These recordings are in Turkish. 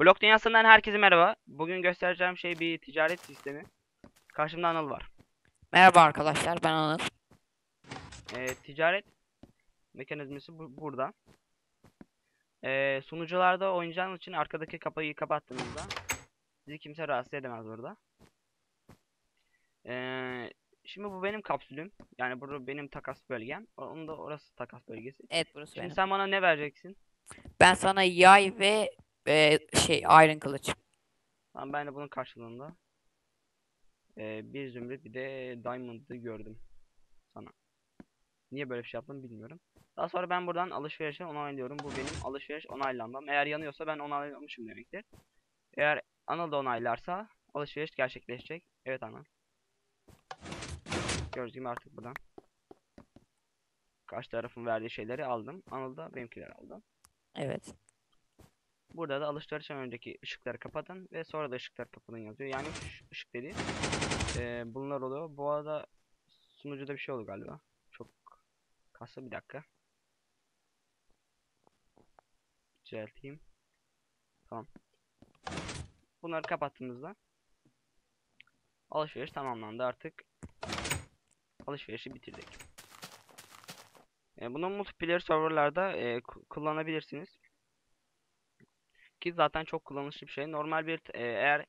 Blok dünyasından herkese merhaba. Bugün göstereceğim şey bir ticaret sistemi. Karşımda Anıl var. Merhaba arkadaşlar ben Anıl. Ee, ticaret mekanizması bu- burada. Ee, sunucularda oynayacağınız için arkadaki kapıyı kapattığınızda sizi kimse rahatsız edemez burada. Ee, şimdi bu benim kapsülüm. Yani burada benim takas bölgem. Onun da orası takas bölgesi. Evet burası Şimdi benim. sen bana ne vereceksin? Ben sana yay ve e, şey iron kılıç. Tamam ben de bunun karşılığında eee, bir zümrüt bir de diamond'ı gördüm sana. Niye böyle bir şey yaptım bilmiyorum. Daha sonra ben buradan alışverişe onaylıyorum. Bu benim alışveriş onaylanmam. Eğer yanıyorsa ben onaylamışım demektir. Eğer Anıl da onaylarsa alışveriş gerçekleşecek. Evet Anıl. Gördüğünüz gibi artık buradan. Karşı tarafın verdiği şeyleri aldım. Anıl da benimkileri aldı. Evet. Burada da alışverişten önceki ışıkları kapatın ve sonra da ışıkları kapatın yazıyor. Yani ışık dediği eee, bunlar oluyor. Bu arada sunucuda bir şey oldu galiba. Çok kasa bir dakika. Düzelteyim. Tamam. Bunları kapattığımızda alışveriş tamamlandı artık. Alışverişi bitirdik. E, bunu multiplayer serverlarda e, ku- kullanabilirsiniz. Ki zaten çok kullanışlı bir şey. Normal bir e, eğer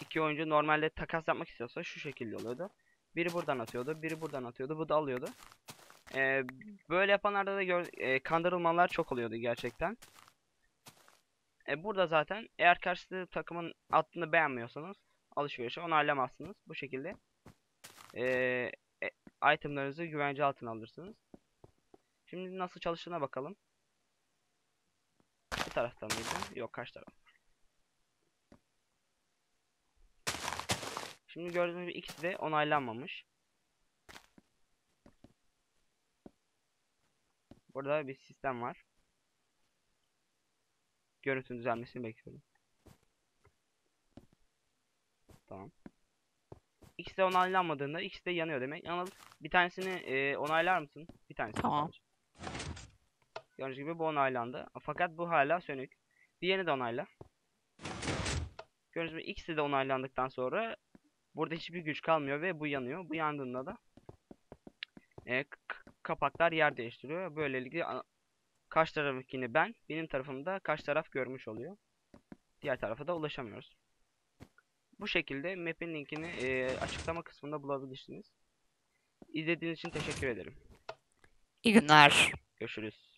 iki oyuncu normalde takas yapmak istiyorsa şu şekilde oluyordu. Biri buradan atıyordu, biri buradan atıyordu, bu da alıyordu. E, böyle yapanlarda da gör, e, kandırılmalar çok oluyordu gerçekten. E, burada zaten eğer karşı takımın attığını beğenmiyorsanız alışverişi onaylamazsınız. Bu şekilde e, e, itemlarınızı güvence altına alırsınız. Şimdi nasıl çalıştığına bakalım. Taraftan mıydı? Yok kaç taraf? Şimdi gördüğünüz gibi ikisi de onaylanmamış. Burada bir sistem var. Görüntünün düzelmesini bekliyorum. Tamam. İkisi de onaylanmadığında ikisi de yanıyor demek. Yalnız bir tanesini e, onaylar mısın? Bir tanesini Tamam. sadece. Gördüğünüz gibi bu onaylandı. Fakat bu hala sönük. Diğerini de onayla. Gördüğünüz gibi ikisi de onaylandıktan sonra burada hiçbir güç kalmıyor ve bu yanıyor. Bu yandığında da e, kapaklar yer değiştiriyor. Böylelikle karşı tarafınkini ben, benim tarafımda karşı taraf görmüş oluyor. Diğer tarafa da ulaşamıyoruz. Bu şekilde map'in linkini e, açıklama kısmında bulabilirsiniz. İzlediğiniz için teşekkür ederim. İyi günler. Görüşürüz.